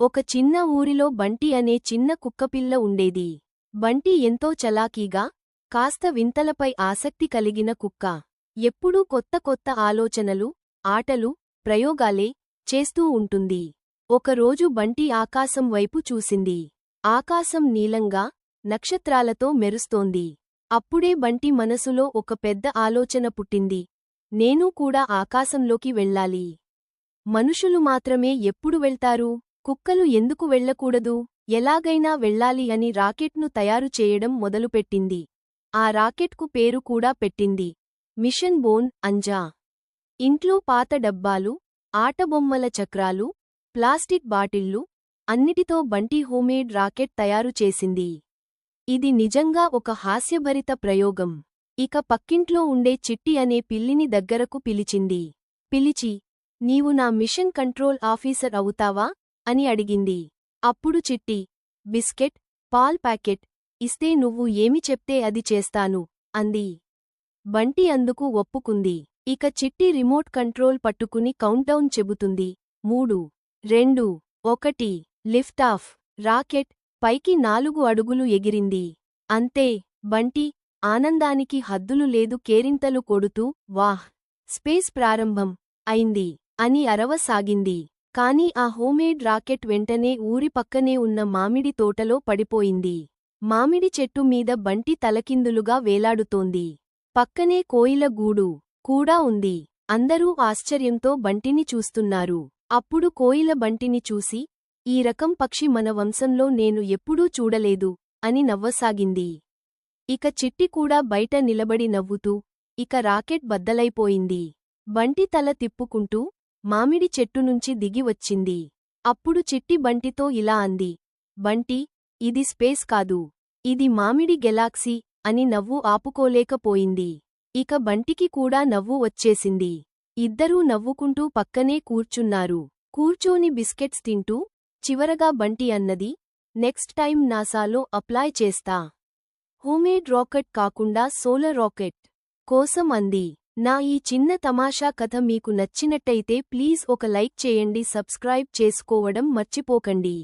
ఒక చిన్న ఊరిలో బంటి అనే చిన్న కుక్కపిల్ల ఉండేది. బంటి ఎంతో చలాకీగా కాస్త వింతలపై ఆసక్తి కలిగిన కుక్క. ఎప్పుడూ కొత్త కొత్త ఆలోచనలు ఆటలు ప్రయోగాలే చేస్తూ ఉంటుంది. ఒకరోజు బంటి ఆకాశం వైపు చూసింది. ఆకాశం నీలంగా నక్షత్రాలతో మెరుస్తోంది. అప్పుడే బంటి మనసులో ఒక పెద్ద ఆలోచన పుట్టింది. నేనూ కూడా ఆకాశంలోకి వెళ్ళాలి. మనుషులు మాత్రమే ఎప్పుడు వెళ్తారు? కుక్కలు ఎందుకు వెళ్ళకూడదు ఎలాగైనా వెళ్ళాలి అని రాకెట్ను తయారు చేయడం మొదలుపెట్టింది. ఆ రాకెట్కు పేరు కూడా పెట్టింది. మిషన్ బోన్ అంజా. ఇంట్లో పాత డబ్బాలు ఆటబొమ్మల చక్రాలు ప్లాస్టిక్ బాటిళ్ళు అన్నిటితో బంటి హోమేడ్ రాకెట్ తయారు చేసింది. ఇది నిజంగా ఒక హాస్యభరిత ప్రయోగం. ఇక పక్కింట్లో ఉండే చిట్టి అనే పిల్లిని దగ్గరకు పిలిచింది. పిలిచి నీవు నా మిషన్ కంట్రోల్ ఆఫీసర్ అవుతావా? అని అడిగింది. అప్పుడు చిట్టి బిస్కెట్ పాల్ ప్యాకెట్ ఇస్తే నువ్వు ఏమి చెప్తే అది చేస్తాను అంది. బంటి అందుకు ఒప్పుకుంది. ఇక చిట్టి రిమోట్ కంట్రోల్ పట్టుకుని కౌంటౌన్ చెబుతుంది. మూడు రెండు ఒకటి లిఫ్టాఫ్ రాకెట్ పైకి నాలుగు అడుగులు ఎగిరింది. అంతే బంటి ఆనందానికి హద్దులు లేదు కేరింతలు కొడుతూ వాహ్ స్పేస్ ప్రారంభం అయింది అని అరవసాగింది. కాని ఆ హోమేడ్ రాకెట్ వెంటనే ఊరి పక్కనే ఉన్న మామిడి తోటలో పడిపోయింది. మామిడి చెట్టు మీద బంటి తలకిందులుగా వేలాడుతోంది. పక్కనే కోయిల గూడు కూడా ఉంది. అందరూ ఆశ్చర్యంతో బంటిని చూస్తున్నారు. అప్పుడు కోయిల బంటిని చూసి ఈ రకం పక్షి మన వంశంలో నేను ఎప్పుడూ చూడలేదు అని నవ్వసాగింది. ఇక చిట్టి కూడా బయట నిలబడి నవ్వుతూ ఇక రాకెట్ బద్దలైపోయింది. బంటి తల తిప్పుకుంటూ మామిడి చెట్టునుంచి దిగి వచ్చింది. అప్పుడు చిట్టి బంటితో ఇలా అంది. బంటి ఇది స్పేస్ కాదు. ఇది మామిడి గెలాక్సీ అని నవ్వు ఆపుకోలేకపోయింది. ఇక బంటికి కూడా నవ్వు వచ్చేసింది. ఇద్దరూ నవ్వుకుంటూ పక్కనే కూర్చున్నారు. కూర్చోని బిస్కెట్స్ తింటూ చివరగా బంటి అన్నది నెక్స్ట్ టైం నాసాలో అప్లై చేస్తా. హోమేడ్ రాకెట్ కాకుండా సోలర్ రాకెట్ కోసం అంది. నా ఈ చిన్న తమాషా కథ మీకు నచ్చినట్టయితే ప్లీజ్ ఒక లైక్ చేయండి సబ్స్క్రైబ్ చేసుకోవడం మర్చిపోకండి.